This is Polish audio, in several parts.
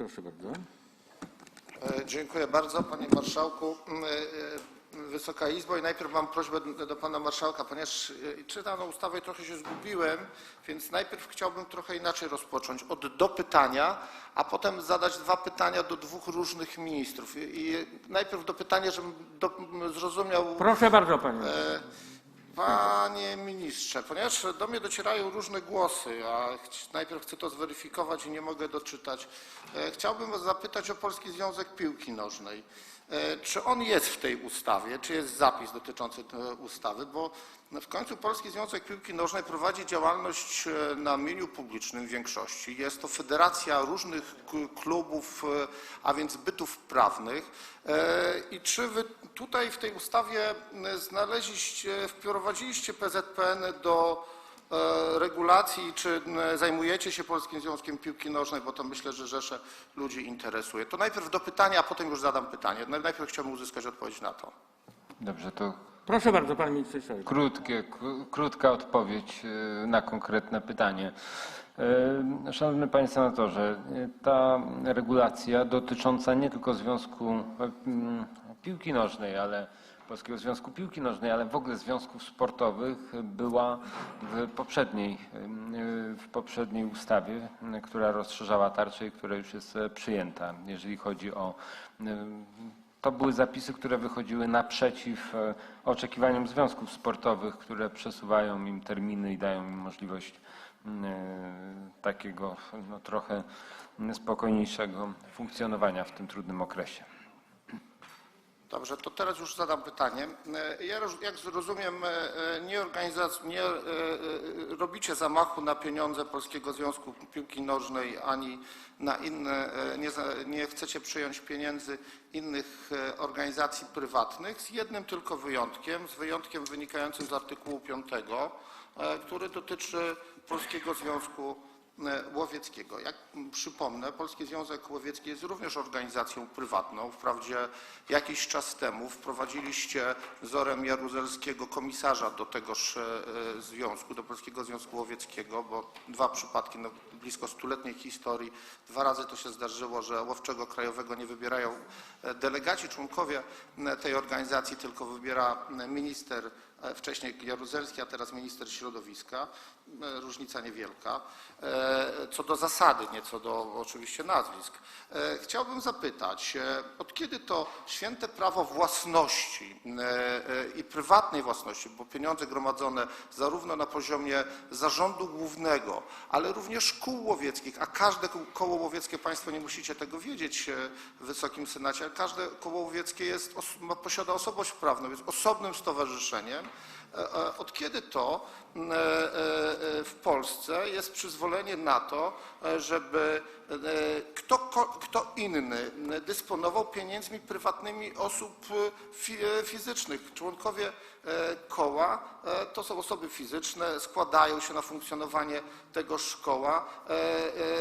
Proszę bardzo. E, Dziękuję bardzo, panie marszałku. Mm, e, e, Wysoka Izbo i najpierw mam prośbę do- pana marszałka, ponieważ e, czytam tę ustawę i trochę się zgubiłem, więc najpierw chciałbym trochę inaczej rozpocząć, od dopytania, a potem zadać dwa pytania do dwóch różnych ministrów. I najpierw do pytania, żebym do, zrozumiał Proszę bardzo, panie. Panie ministrze, ponieważ do mnie docierają różne głosy, a najpierw chcę to zweryfikować i nie mogę doczytać. E, Chciałbym zapytać o Polski Związek Piłki Nożnej. E, Czy on jest w tej ustawie, czy jest zapis dotyczący tej ustawy? Bo w końcu Polski Związek Piłki Nożnej prowadzi działalność e, na mieniu publicznym w większości. Jest to federacja różnych klubów, e, a więc bytów prawnych. E, I czy wy tutaj w tej ustawie znaleźliście, wprowadziliście PZPN do regulacji, czy zajmujecie się Polskim Związkiem Piłki Nożnej, bo to myślę, że rzesze ludzi interesuje. To najpierw do pytania, a potem już zadam pytanie. No, Najpierw chciałbym uzyskać odpowiedź na to. Dobrze, to Proszę bardzo, pan minister krótkie, krótka odpowiedź e, na konkretne pytanie. E, Szanowny Panie Senatorze, e, ta regulacja dotycząca nie tylko Związku e, m, Piłki Nożnej, ale Polskiego Związku Piłki Nożnej, ale w ogóle związków sportowych była w poprzedniej, w poprzedniej ustawie, która rozszerzała tarczę i która już jest przyjęta, jeżeli chodzi o to były zapisy, które wychodziły naprzeciw e, oczekiwaniom związków sportowych, które przesuwają im terminy i dają im możliwość m, e, takiego no, trochę spokojniejszego funkcjonowania w tym trudnym okresie. Dobrze, to teraz już zadam pytanie. E, Ja jak zrozumiem, e, e, nie, nie robicie zamachu na pieniądze Polskiego Związku Piłki Nożnej ani na inne, nie, nie chcecie przyjąć pieniędzy innych organizacji prywatnych z jednym tylko wyjątkiem, z wyjątkiem wynikającym z artykułu 5, e, który dotyczy Polskiego Związku Łowieckiego. Jak przypomnę, Polski Związek Łowiecki jest również organizacją prywatną. Wprawdzie jakiś czas temu wprowadziliście wzorem jaruzelskiego komisarza do tegoż e, e, związku, do Polskiego Związku Łowieckiego, bo dwa przypadki no, blisko stuletniej historii, dwa razy to się zdarzyło, że łowczego krajowego nie wybierają e, delegaci, członkowie tej organizacji, tylko wybiera minister e, wcześniej Jaruzelski, a teraz minister środowiska. E, Różnica niewielka. E, Co do zasady, nie co do oczywiście nazwisk. E, Chciałbym zapytać, od kiedy to święte prawo własności i prywatnej własności, bo pieniądze gromadzone zarówno na poziomie zarządu głównego, ale również kół łowieckich, a każde koło łowieckie, Państwo nie musicie tego wiedzieć w Wysokim Senacie, ale każde koło łowieckie jest, posiada osobowość prawną, jest osobnym stowarzyszeniem. Od kiedy to w Polsce jest przyzwolenie na to, e, żeby e, kto, kto inny dysponował pieniędzmi prywatnymi osób e, fi- e, fizycznych? Członkowie e, koła e, to są osoby fizyczne, składają się na funkcjonowanie tego szkoła, e,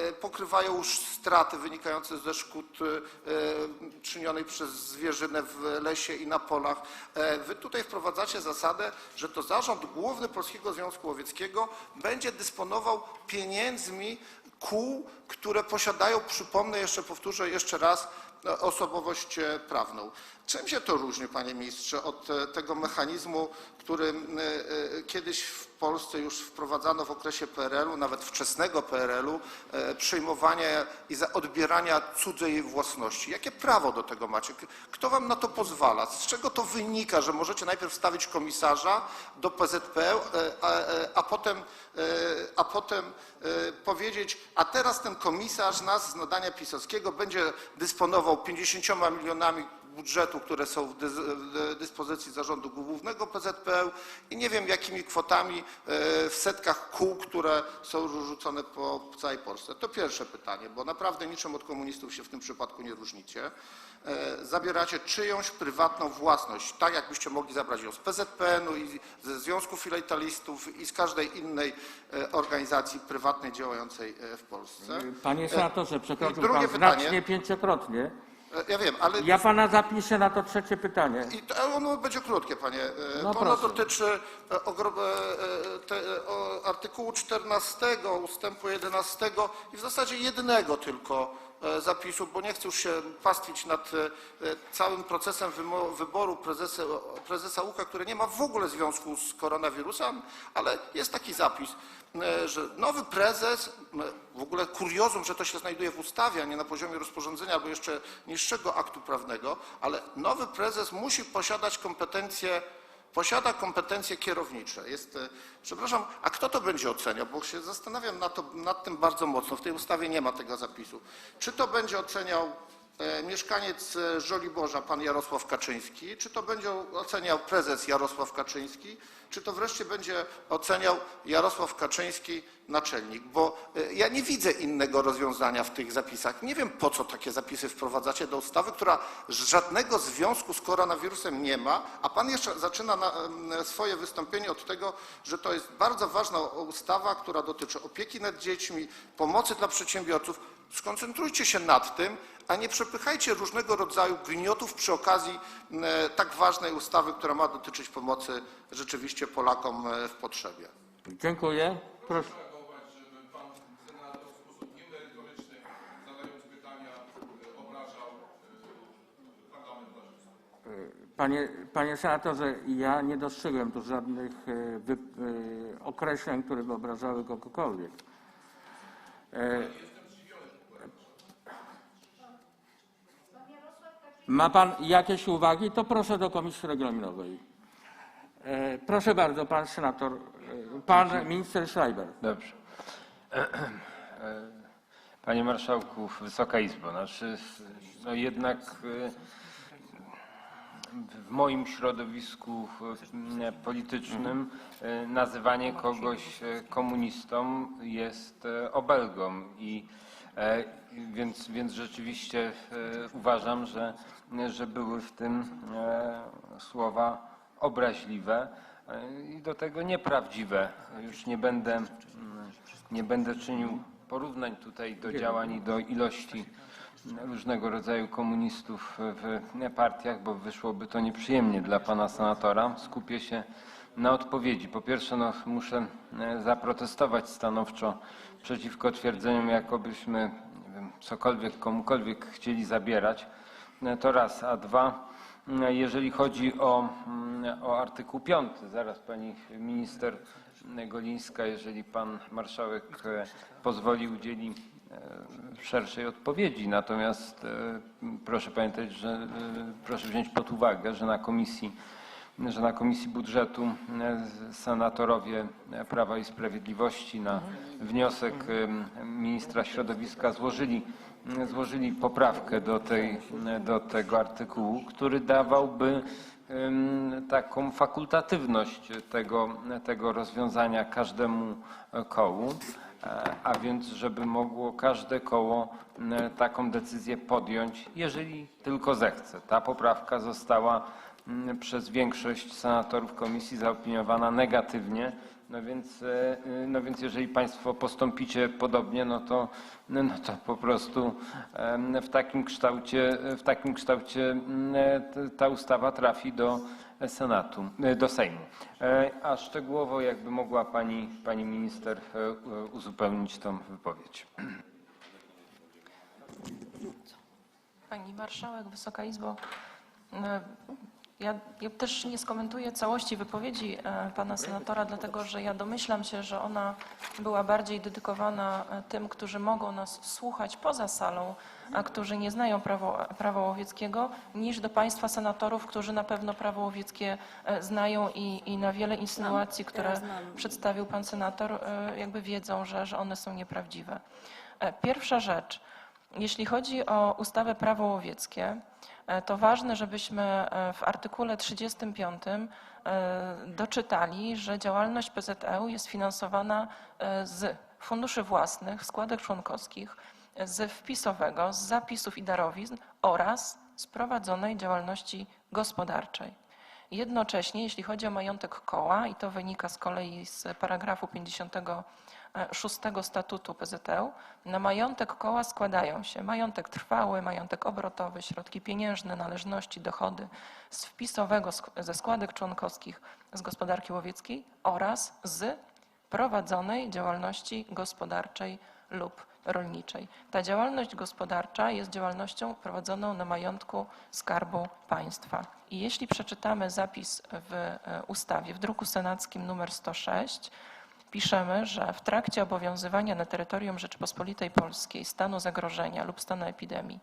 e, pokrywają już straty wynikające ze szkód e, czynionej przez zwierzynę w lesie i na polach. E, Wy tutaj wprowadzacie zasadę, że to zarząd główny Polskiego Związku Łowieckiego będzie dysponował pieniędzmi kół, które posiadają, przypomnę jeszcze, powtórzę jeszcze raz, e, osobowość e, prawną. Czym się to różni, panie ministrze, od e, tego mechanizmu, który e, e, kiedyś w Polsce już wprowadzano w okresie PRL-u, nawet wczesnego PRL-u, e, przyjmowania i odbierania cudzej własności? Jakie prawo do tego macie? Kto wam na to pozwala? Z czego to wynika, że możecie najpierw stawić komisarza do PZP, a, a potem, a potem powiedzieć, a teraz ten komisarz nas z nadania pisowskiego będzie dysponował 50 milionami budżetu, które są w dys- w dyspozycji zarządu głównego PZPL i nie wiem jakimi kwotami e, w setkach kół, które są rzucone po całej Polsce. To pierwsze pytanie, bo naprawdę niczym od komunistów się w tym przypadku nie różnicie. E, Zabieracie czyjąś prywatną własność, tak jakbyście mogli zabrać ją z PZPN-u i ze Związku Filatelistów i z każdej innej e, organizacji prywatnej działającej w Polsce. Panie senatorze, przekroczył drugie pan pytanie. znacznie pięciokrotnie. E, Ja wiem, ale Ja pana zapiszę na to trzecie pytanie. I to, ono będzie krótkie, panie. E, No ono proszę. dotyczy e, e, e, e, artykułu 14 ustępu 11 i w zasadzie jednego tylko e, zapisów, bo nie chcę już się pastwić nad e, całym procesem wyboru prezesa, prezesa UKA, który nie ma w ogóle związku z koronawirusem, ale jest taki zapis, e, że nowy prezes, w ogóle kuriozum, że to się znajduje w ustawie, a nie na poziomie rozporządzenia albo jeszcze niższego aktu prawnego, ale nowy prezes musi posiadać kompetencje posiada kompetencje kierownicze. Jest, e, przepraszam, a kto to będzie oceniał? Bo się zastanawiam nad, to, nad tym bardzo mocno. W tej ustawie nie ma tego zapisu. Czy to będzie oceniał mieszkaniec e, Żoliborza, pan Jarosław Kaczyński, czy to będzie oceniał prezes Jarosław Kaczyński, czy to wreszcie będzie oceniał Jarosław Kaczyński, naczelnik? Bo e, ja nie widzę innego rozwiązania w tych zapisach. Nie wiem, po co takie zapisy wprowadzacie do ustawy, która żadnego związku z koronawirusem nie ma, a pan jeszcze zaczyna swoje wystąpienie od tego, że to jest bardzo ważna ustawa, która dotyczy opieki nad dziećmi, pomocy dla przedsiębiorców. Skoncentrujcie się nad tym, a nie przepychajcie różnego rodzaju gniotów przy okazji m, tak ważnej ustawy, która ma dotyczyć pomocy rzeczywiście Polakom e, w potrzebie. Dziękuję. Proszę. e, e. Panie, panie senatorze, ja nie dostrzegłem tu żadnych e, wy, e, określeń, które by obrażały kogokolwiek. Ma pan jakieś uwagi? To proszę do komisji regulaminowej. E, Proszę bardzo, pan senator, e, pan minister Schreiber. Dobrze. Panie Marszałku, Wysoka Izbo, znaczy, no jednak e, w moim środowisku e, politycznym e, nazywanie kogoś e, komunistą jest e, obelgą i e, więc, więc rzeczywiście e, uważam, że, że były w tym e, słowa obraźliwe e, i do tego nieprawdziwe. Już nie będę, nie będę czynił porównań tutaj do działań i do ilości różnego rodzaju komunistów w partiach, bo wyszłoby to nieprzyjemnie dla pana senatora. Skupię się na odpowiedzi. Po pierwsze, no, muszę e, zaprotestować stanowczo przeciwko twierdzeniom, jakobyśmy nie wiem, cokolwiek komukolwiek chcieli zabierać. E, To raz. A dwa, e, jeżeli chodzi o, mm, o artykuł 5, zaraz pani minister Golińska, jeżeli pan marszałek pozwoli, udzieli szerszej odpowiedzi. Natomiast proszę pamiętać, że proszę wziąć pod uwagę, że na komisji że na Komisji Budżetu e, senatorowie Prawa i Sprawiedliwości na wniosek e, ministra środowiska złożyli, złożyli poprawkę do, tej, do tego artykułu, który dawałby taką fakultatywność tego, tego rozwiązania każdemu kołu, e, a więc żeby mogło każde koło taką decyzję podjąć, jeżeli tylko zechce. Ta poprawka została przez większość senatorów komisji zaopiniowana negatywnie. No więc, e, e, no więc jeżeli Państwo postąpicie podobnie, no to, no to po prostu w takim kształcie, w takim kształcie m, e, ta ustawa trafi do Senatu, e, do Sejmu. A szczegółowo jakby mogła Pani, Pani Minister uzupełnić tą wypowiedź. Pani Marszałek, Wysoka Izbo. Ja, ja też nie skomentuję całości wypowiedzi e, pana senatora, dlatego że ja domyślam się, że ona była bardziej dedykowana e, tym, którzy mogą nas słuchać poza salą, a którzy nie znają prawo, prawa łowieckiego, niż do państwa senatorów, którzy na pewno prawo łowieckie e, znają i, i na wiele insynuacji, które przedstawił pan senator, jakby wiedzą, że, że one są nieprawdziwe. Pierwsza rzecz. Jeśli chodzi o ustawę prawo łowieckie, to ważne, żebyśmy e, w artykule 35 e, doczytali, że działalność PZEU jest finansowana e, z funduszy własnych, składek członkowskich, e, z wpisowego, z zapisów i darowizn oraz z prowadzonej działalności gospodarczej. Jednocześnie, jeśli chodzi o majątek koła, i to wynika z kolei z paragrafu 56 statutu PZU, na majątek koła składają się majątek trwały, majątek obrotowy, środki pieniężne, należności, dochody z wpisowego ze składek członkowskich z gospodarki łowieckiej oraz z prowadzonej działalności gospodarczej lub rolniczej. Ta działalność gospodarcza jest działalnością prowadzoną na majątku Skarbu Państwa. I jeśli przeczytamy zapis w e, ustawie w druku senackim nr 106, piszemy, że w trakcie obowiązywania na terytorium Rzeczypospolitej Polskiej stanu zagrożenia lub stanu epidemii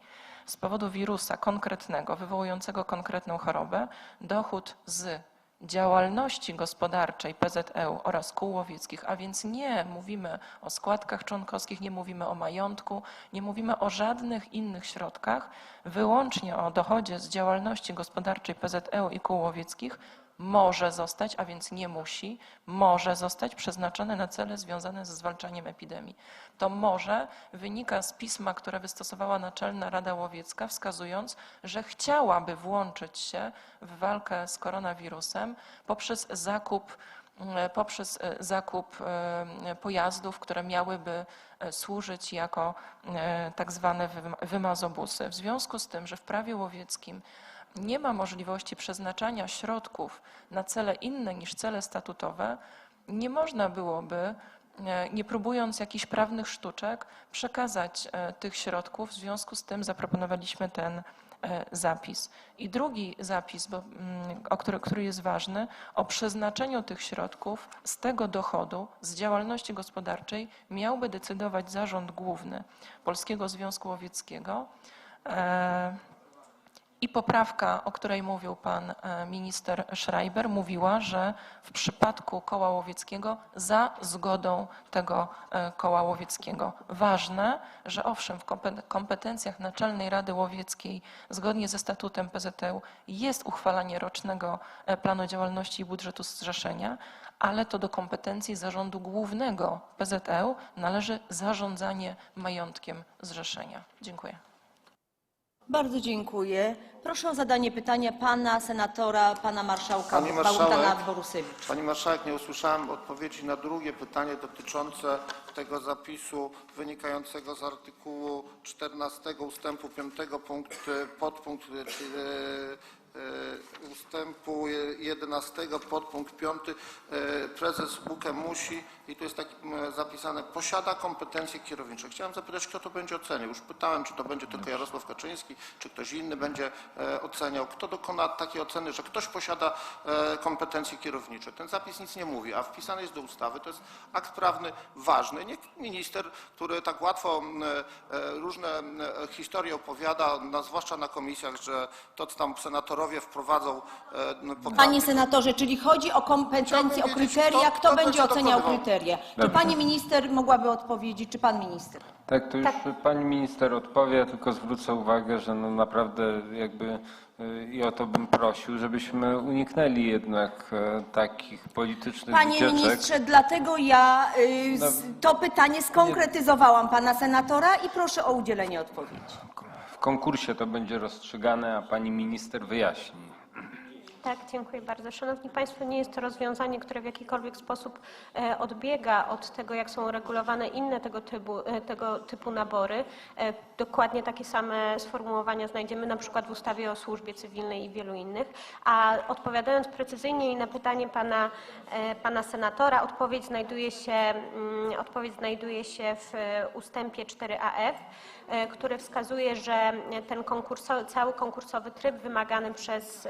z powodu wirusa konkretnego, wywołującego konkretną chorobę, dochód z działalności gospodarczej PZEU oraz kół łowieckich, a więc nie mówimy o składkach członkowskich, nie mówimy o majątku, nie mówimy o żadnych innych środkach, wyłącznie o dochodzie z działalności gospodarczej PZEU i kół łowieckich, może zostać, a więc nie musi, może zostać przeznaczone na cele związane ze zwalczaniem epidemii. To może wynika z pisma, które wystosowała Naczelna Rada Łowiecka, wskazując, że chciałaby włączyć się w walkę z koronawirusem poprzez zakup e, poprzez e, zakup e, pojazdów, które miałyby służyć jako tak zwane wym- wymazobusy. W związku z tym, że w prawie łowieckim nie ma możliwości przeznaczania środków na cele inne niż cele statutowe, nie można byłoby, e, nie próbując jakichś prawnych sztuczek, przekazać e, tych środków. W związku z tym zaproponowaliśmy ten e, zapis. I drugi zapis, bo, mm, o który, który jest ważny, o przeznaczeniu tych środków z tego dochodu, z działalności gospodarczej miałby decydować Zarząd Główny Polskiego Związku Łowieckiego. I poprawka, o której mówił pan e, minister Schreiber, mówiła, że w przypadku koła łowieckiego za zgodą tego e, koła łowieckiego. Ważne, że owszem, w kompe- kompetencjach Naczelnej Rady Łowieckiej zgodnie ze statutem PZU jest uchwalanie rocznego e, planu działalności i budżetu zrzeszenia, ale to do kompetencji zarządu głównego PZU należy zarządzanie majątkiem zrzeszenia. Dziękuję. Bardzo dziękuję. Proszę o zadanie pytania pana senatora, pana marszałka Pani Bałtana marszałek. Borusewicz. Pani marszałek, nie usłyszałem odpowiedzi na drugie pytanie dotyczące tego zapisu wynikającego z artykułu 14 ustępu 5 punkt, podpunkt e, ustępu 11 podpunkt 5 e, prezes UKE musi i tu jest tak m, zapisane posiada kompetencje kierownicze. Chciałem zapytać, kto to będzie oceniał. Już pytałem, czy to będzie tylko Jarosław Kaczyński, czy ktoś inny będzie e, oceniał. Kto dokona takiej oceny, że ktoś posiada e, kompetencje kierownicze. Ten zapis nic nie mówi, a wpisany jest do ustawy. To jest akt prawny ważny. Nie minister, który tak łatwo e, różne historie opowiada, no, zwłaszcza na komisjach, że to, co tam senatorowie wprowadzą e, poprawki, Panie senatorze, czyli chodzi o kompetencje, o Chciałbym wiedzieć, kryteria, kto- kto kto będzie będzie oceniał dokonywał? kryteria? Czy Dobrze. pani minister mogłaby odpowiedzieć, czy pan minister? Tak, to już pani minister odpowie, ja tylko zwrócę uwagę, że no naprawdę jakby y, i o to bym prosił, żebyśmy uniknęli jednak e, takich politycznych Panie wycieczek. ministrze, dlatego ja y, No, to pytanie skonkretyzowałam pana senatora i proszę o udzielenie odpowiedzi. Konkursie to będzie rozstrzygane, a pani minister wyjaśni. Tak, dziękuję bardzo. Szanowni Państwo, nie jest to rozwiązanie, które w jakikolwiek sposób e, odbiega od tego, jak są regulowane inne tego typu, e, tego typu nabory. E, Dokładnie takie same sformułowania znajdziemy na przykład w ustawie o służbie cywilnej i wielu innych. A odpowiadając precyzyjniej na pytanie pana, pana senatora, odpowiedź znajduje się, mm, odpowiedź znajduje się w ustępie 4AF, e, który wskazuje, że ten konkurso, cały konkursowy tryb wymagany przez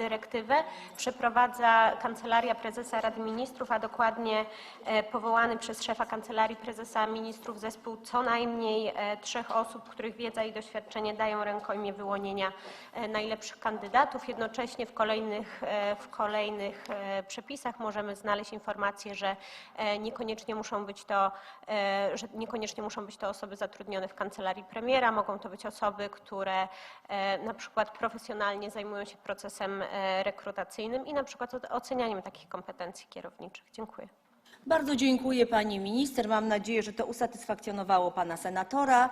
dyrektywę przeprowadza Kancelaria Prezesa Rady Ministrów, a dokładnie e, powołany przez szefa Kancelarii Prezesa Ministrów zespół co najmniej e, trzech osób, których wiedza i doświadczenie dają rękojmie wyłonienia e, najlepszych kandydatów. Jednocześnie w kolejnych, w kolejnych przepisach możemy znaleźć informację, że niekoniecznie muszą być to, że niekoniecznie muszą być to osoby zatrudnione w kancelarii premiera, mogą to być osoby, które na przykład profesjonalnie zajmują się procesem rekrutacyjnym i na przykład ocenianiem takich kompetencji kierowniczych. Dziękuję. Bardzo dziękuję pani minister. Mam nadzieję, że to usatysfakcjonowało pana senatora.